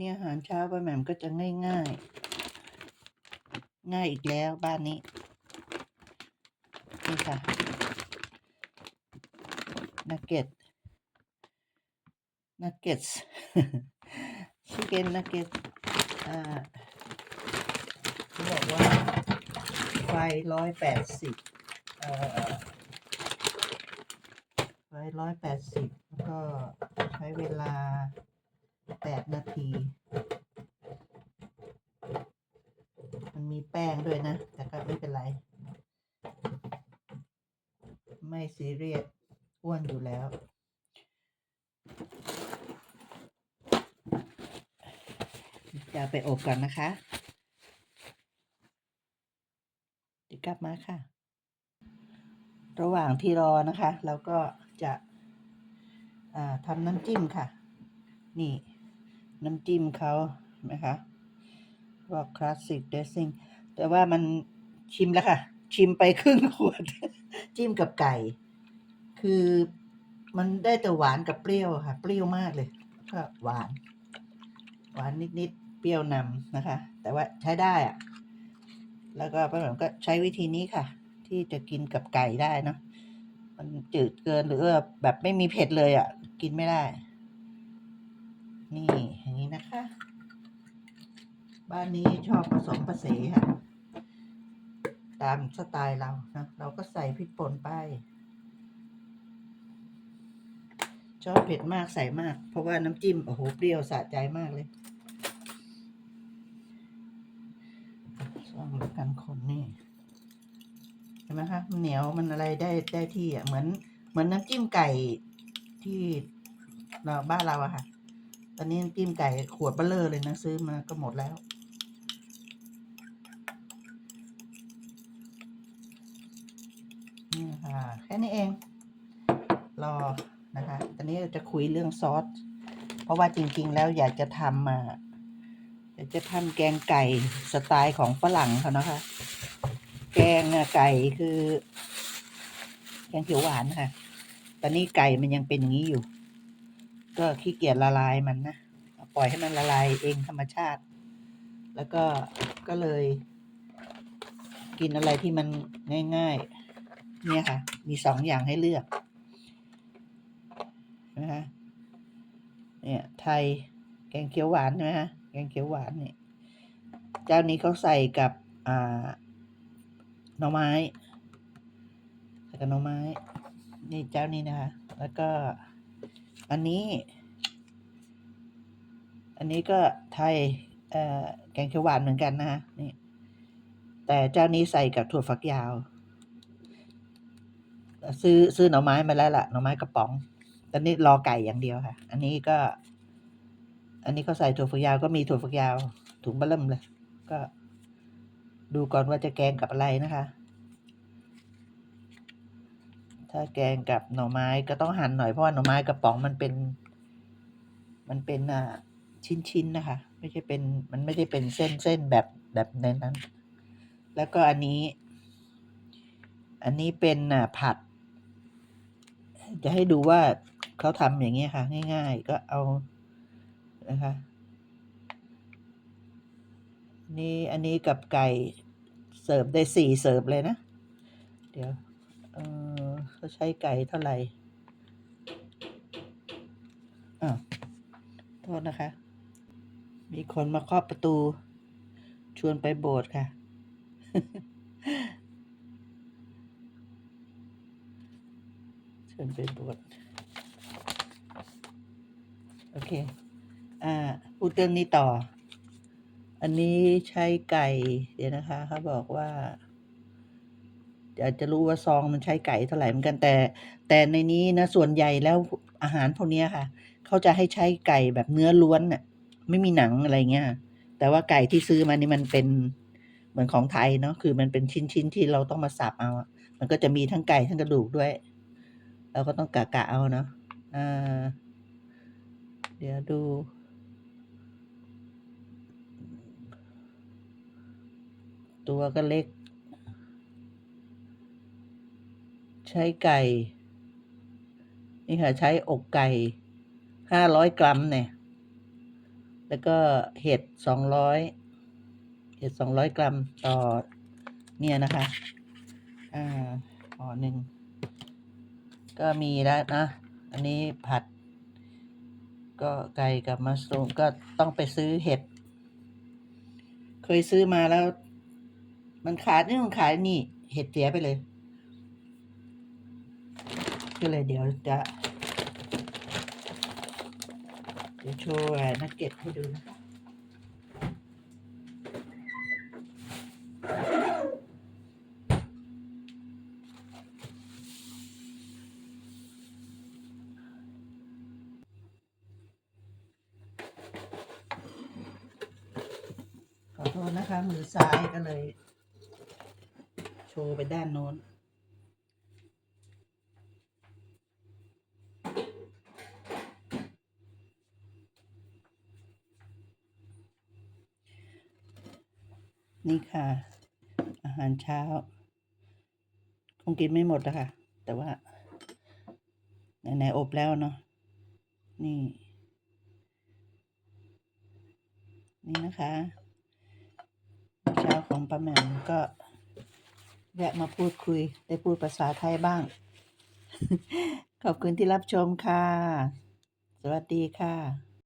นี้อาหารเช้าป้าแหม่มก็จะง่ายง่ายง่ายอีกแล้วบ้านนี้ นี่ค่ะนักเก็ตนักเก็ตชิคเก้นนักเก็ตอ่าเขาบอกว่าไฟร้อยแปดสิบเอ่อไฟร้อยแปดสิบแล้วก็ใช้เวลา แปดนาที มันมีแป้งด้วยนะ แต่ก็ไม่เป็นไร ไม่ซีเรียสอ้วนอยู่แล้ว จะไปอบก่อนนะคะเดี๋ยวกลับมาค่ะ ระหว่างที่รอนะคะ เราก็จะทำน้ำจิ้มค่ะ นี่ น้ำจิ้มเขานะคะว่าคลาสสิกเดซซิ่งแต่ว่ามันชิมแล้วค่ะ ชิมไปครึ่งขวด จิ้มกับไก่ คือมันได้แต่หวานกับเปรี้ยวค่ะ เปรี้ยวมากเลย ก็หวาน หวานนิดๆ เปรี้ยวนำนะคะ แต่ว่าใช้ได้อะแล้วก็ป้าหม่มก็ใช้วิธีนี้ค่ะ ที่จะกินกับไก่ได้เนะมันจืดเกินหรือแบบไม่มีเผ็ดเลยอะ กินไม่ได้ นี่ นี้นะคะ บ้านนี้ชอบผสมผสานค่ะตามสไตล์เรานะเราก็ใส่พริกป่นไป ชอบเผ็ดมากใส่มาก เพราะว่าน้ำจิ้มโอ้โหเปรี้ยวสะใจมากเลยช่องแล้วกันคนนี่เห็นไหมคะมันเหนียวมันอะไรได้ได้ที่อะเหมือนเหมือนน้ำจิ้มไก่ที่เราบ้านเราอะค่ะต อนนี้น้ำจิ้มไก่ขวดเบลเลอร์เลยนะ ซื้อมาก็หมดแล้ว นี่ค่ะ แค่นี้เอง รอนะคะ ตอนนี้เราจะคุยเรื่องซอส เพราะว่าจริง ๆ แล้วอยากจะทำมาอยากจะทำแกงไก่สไตล์ของฝรั่งเขานะคะ แกงไก่คือ แกงเขียวหวานค่ะ ตอนนี้ไก่มันยังเป็นอย่างนี้อยู่ ก็ขี้เกียจละลายมันนะปล่อยให้มันละลายเองธรรมชาติ แล้วก็ก็เลย กินอะไรที่มันง่าย ๆ เนี่ยค่ะ มีสองอย่างให้เลือกนะคะเนี่ยไทยแกงเขียวหวานใช่ไหมคะแกงเขียวหวานเนี่ยเจ้านี้เขาใส่กับอ่าหน่อไม้ใส่กับหน่อไม้ นี่เจ้านี้นะคะ แล้วก็ อันนี้ อันนี้ก็ไทยแกงเขียวหวานเหมือนกันนะคะนี่ แต่เจ้านี้ใส่กับถั่วฝักยาว ซื้อซื้อหน่อไม้มาแล้วล่ะหน่อไม้กระป๋องตอนนี้รอไก่อย่างเดียวค่ะ อันนี้ก็ อันนี้เขาใส่ถั่วฝักยาวก็มีถั่วฝักยาวถุงเบะเริ่มเลย ก็ดูก่อนว่าจะแกงกับอะไรนะคะ ถ้าแกงกับหน่อไม้ก็ต้องหั่นหน่อยเพราะว่าหน่อไม้กระป๋องมันเป็น มันเป็นอ่าชิ้นๆนะคะ ไม่ใช่เป็นมันไม่ได้เป็นเส้นๆแบบแบบในนั้น แล้วก็อันนี้ อันนี้เป็นอ่าผัด จะให้ดูว่าเขาทำอย่างเงี้ยค่ะ ง่าย ๆ ก็เอานะคะนี่อันนี้กับไก่เสิร์ฟได้สี่เสิร์ฟเลยนะ เดี๋ยวเออ เขาใช้ไก่เท่าไหร่อ่าโทษนะคะ มีคนมาเคาะประตู ชวนไปโบสถ์ค่ะ ชวนไปโบสถ์โอเค อ่า พูดเรื่องนี้ต่อ อันนี้ใช้ไก่ เดี๋ยวนะคะเขาบอกว่า อากจะรู้ว่าซองมันใช้ไก่เท่าไหร่เหมือนกันแต่ แต่ในนี้นะส่วนใหญ่แล้วอาหารพวกนี้ค่ะ เขาจะให้ใช้ไก่แบบเนื้อล้วนน่ะไม่มีหนังอะไรเงี้ยแต่ว่าไก่ที่ซื้อมานี่มันเป็นเหมือนของไทยเนาะคือมันเป็นชิ้นๆที่เราต้องมาสับเอา มันก็จะมีทั้งไก่ทั้งกระดูกด้วยเราก็ต้องกะๆเอาเนาะอ่าเดี๋ยวดูตัวก็เล็ก ใช้ไก่ นี่ค่ะ ใช้อกไก่500กรัมเนี่ย แล้วก็เห็ดสองร้อยเห็ดสองร้อยกรัมต่อเนี่ยนะคะ อ่าห่อหนึ่ง ก็มีแล้วนะ อันนี้ผัด ก็ไก่กับมัสรูมก็ต้องไปซื้อเห็ด เคยซื้อมาแล้ว มันขาดนี่มันขายนี่ เห็ดเสียไปเลย ก็เลยเดี๋ยวจะเดี๋ยวโชว์นักเก็ตให้ดูนะคะขอโทษนะคะ มือซ้ายก็เลย โชว์ไปด้านโน้น นี่ค่ะ อาหารเช้า คงกินไม่หมดนะค่ะ แต่ว่าไหนๆอบแล้วเนาะนี่ นี่นะคะ เช้าของป้าแหม่มก็แวะมาพูดคุย ได้พูดภาษาไทยบ้าง ขอบคุณที่รับชมค่ะ สวัสดีค่ะ